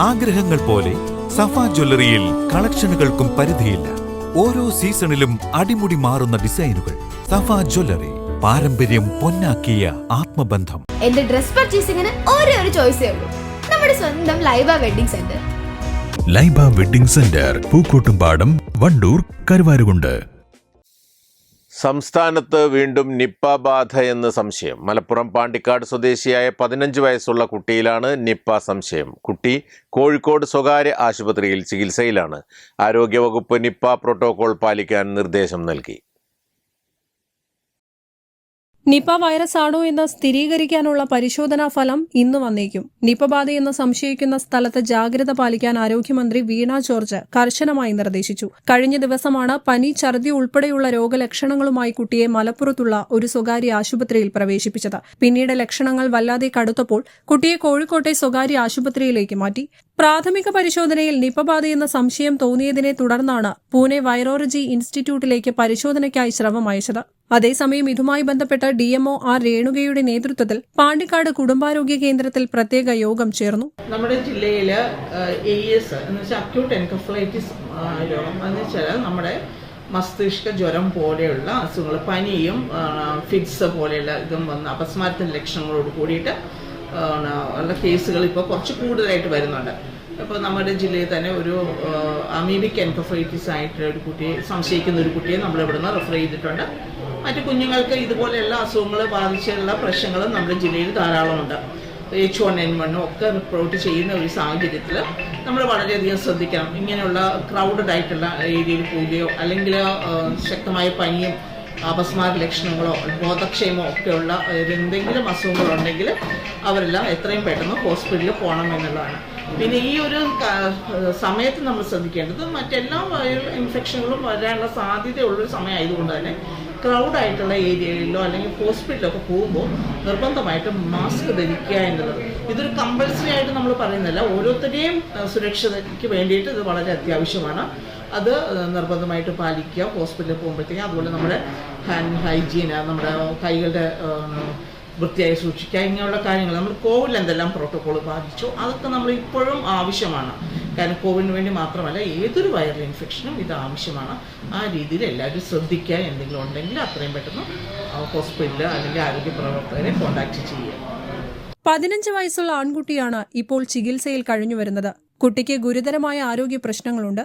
ആഗ്രഹങ്ങൾ പോലെ സഫ ജ്വല്ലറിയിൽ കളക്ഷനുകൾക്കും പരിധിയില്ല. ഓരോ സീസണിലും അടിമുടി മാറുന്ന ഡിസൈനുകൾ. സഫ ജ്വല്ലറി പാരമ്പര്യം പൊന്നാക്കിയ ആത്മബന്ധം. എന്റെ ഡ്രസ് പർച്ചേസിംഗിന് ഒരേ ഒരു ചോയ്സേ ഉള്ളൂ. നമ്മുടെ സ്വന്തം Laiba wedding center. Laiba wedding center Pookkottumpadam Wandoor Karuvarakundu. സംസ്ഥാനത്ത് വീണ്ടും നിപ്പ ബാധ എന്ന് സംശയം. മലപ്പുറം പാണ്ടിക്കാട് സ്വദേശിയായ പതിനഞ്ച് വയസ്സുള്ള കുട്ടിയിലാണ് നിപ്പ സംശയം. കുട്ടി കോഴിക്കോട് സ്വകാര്യ ആശുപത്രിയിൽ ചികിത്സയിലാണ്. ആരോഗ്യവകുപ്പ് നിപ്പ പ്രോട്ടോകോൾ പാലിക്കാൻ നിർദ്ദേശം നൽകി. നിപ വൈറസ് ആണോ എന്ന് സ്ഥിരീകരിക്കാനുള്ള പരിശോധനാ ഫലം ഇന്ന് വന്നേക്കും. നിപ ബാധയെന്ന് സംശയിക്കുന്ന സ്ഥലത്ത് ജാഗ്രത പാലിക്കാൻ ആരോഗ്യമന്ത്രി വീണ ജോർജ് കർശനമായി നിർദ്ദേശിച്ചു. കഴിഞ്ഞ ദിവസമാണ് പനി ഛർദി ഉൾപ്പെടെയുള്ള രോഗലക്ഷണങ്ങളുമായി കുട്ടിയെ മലപ്പുറത്തുള്ള ഒരു സ്വകാര്യ ആശുപത്രിയിൽ പ്രവേശിപ്പിച്ചത്. പിന്നീട് ലക്ഷണങ്ങൾ വല്ലാതെ കടുത്തപ്പോൾ കുട്ടിയെ കോഴിക്കോട്ടെ സ്വകാര്യ ആശുപത്രിയിലേക്ക് മാറ്റി. പ്രാഥമിക പരിശോധനയിൽ നിപ ബാധയെന്ന സംശയം തോന്നിയതിനെ തുടർന്നാണ് പൂനെ വൈറോളജി ഇൻസ്റ്റിറ്റ്യൂട്ടിലേക്ക് പരിശോധനയ്ക്കായി ശ്രമം അയച്ചത്. അതേസമയം ഇതുമായി ബന്ധപ്പെട്ട് ഡിഎംഒ ആർ രേണുകയുടെ നേതൃത്വത്തിൽ പാണ്ടിക്കാട് കുടുംബാരോഗ്യ കേന്ദ്രത്തിൽ പ്രത്യേക യോഗം ചേർന്നു. നമ്മുടെ ജില്ലയിൽ അക്യൂട്ട് എൻകഫ്ലൈറ്റിസ് രോഗം. നമ്മുടെ മസ്തിഷ്ക ജ്വരം പോലെയുള്ള അസുഖങ്ങൾ പനിയും ഫിറ്റ്സ് പോലെയുള്ള ഇതും വന്ന് അപസ്മാരത്തിന്റെ ലക്ഷണങ്ങളോട് കൂടിയിട്ട് ഉള്ള കേസുകൾ ഇപ്പോൾ കുറച്ച് കൂടുതലായിട്ട് വരുന്നുണ്ട്. അപ്പോൾ നമ്മുടെ ജില്ലയിൽ തന്നെ ഒരു അമീബിക് എൻകഫൈറ്റിസ് ആയിട്ടുള്ള ഒരു കുട്ടിയെ സംശയിക്കുന്ന ഒരു കുട്ടിയെ നമ്മൾ ഇവിടുന്ന് റെഫർ ചെയ്തിട്ടുണ്ട്. മറ്റു കുഞ്ഞുങ്ങൾക്ക് ഇതുപോലെയുള്ള അസുഖങ്ങൾ ബാധിച്ചുള്ള പ്രശ്നങ്ങളും നമ്മുടെ ജില്ലയിൽ ധാരാളമുണ്ട്. എച്ച് വൺ എൻ വണ്ണും ഒക്കെ റിപ്പോർട്ട് ചെയ്യുന്ന ഒരു സാഹചര്യത്തിൽ നമ്മൾ വളരെയധികം ശ്രദ്ധിക്കണം. ഇങ്ങനെയുള്ള ക്രൗഡഡ് ആയിട്ടുള്ള ഏരിയയിൽ പോവുകയോ അല്ലെങ്കിൽ ശക്തമായ പനിയും അപസ്മാര ലക്ഷണങ്ങളോ ബോധക്ഷയമോ ഒക്കെയുള്ള എന്തെങ്കിലും അസുഖങ്ങളുണ്ടെങ്കിൽ അവരെല്ലാം എത്രയും പെട്ടെന്ന് ഹോസ്പിറ്റലിൽ പോകണം എന്നുള്ളതാണ്. പിന്നെ ഈ ഒരു സമയത്ത് നമ്മൾ ശ്രദ്ധിക്കേണ്ടത് മറ്റെല്ലാ ഇൻഫെക്ഷനുകളും വരാനുള്ള സാധ്യതയുള്ളൊരു സമയമായതുകൊണ്ട് തന്നെ ക്രൗഡ് ആയിട്ടുള്ള ഏരിയയിലോ അല്ലെങ്കിൽ ഹോസ്പിറ്റലിലൊക്കെ പോകുമ്പോൾ നിർബന്ധമായിട്ടും മാസ്ക് ധരിക്കുക എന്നുള്ളത്. ഇതൊരു കമ്പൽസറി ആയിട്ട് നമ്മൾ പറയുന്നില്ല ഓരോരുത്തരെയും അഹ്, സുരക്ഷയ്ക്ക് വേണ്ടിയിട്ട് ഇത് വളരെ അത്യാവശ്യമാണ്. അത് നിർബന്ധമായിട്ട് പാലിക്കുക. ഹോസ്പിറ്റലിൽ പോകുമ്പോഴത്തേക്കും അതുപോലെ നമ്മുടെ ഹാൻഡ് ഹൈജീൻ നമ്മുടെ കൈകളുടെ വൃത്തിയായി സൂക്ഷിക്കുക ഇങ്ങനെയുള്ള കാര്യങ്ങൾ. നമ്മൾ കോവിഡിൽ എന്തെല്ലാം പ്രോട്ടോകോൾ പാലിച്ചു അതൊക്കെ നമ്മൾ ഇപ്പോഴും ആവശ്യമാണ്. കാരണം കോവിഡിന് വേണ്ടി മാത്രമല്ല ഏതൊരു വൈറൽ ഇൻഫെക്ഷനും ഇത് ആവശ്യമാണ്. ആ രീതിയിൽ എല്ലാവരും ശ്രദ്ധിക്കുക എന്തെങ്കിലും ഉണ്ടെങ്കിൽ അത്രയും പെട്ടെന്ന് ഹോസ്പിറ്റലിൽ അല്ലെങ്കിൽ ആരോഗ്യ പ്രവർത്തകരെ കോൺടാക്ട് ചെയ്യുക. പതിനഞ്ച് വയസ്സുള്ള ആൺകുട്ടിയാണ് ഇപ്പോൾ ചികിത്സയിൽ കഴിഞ്ഞു വരുന്നത്. കുട്ടിക്ക് ഗുരുതരമായ ആരോഗ്യ പ്രശ്നങ്ങളുണ്ട്.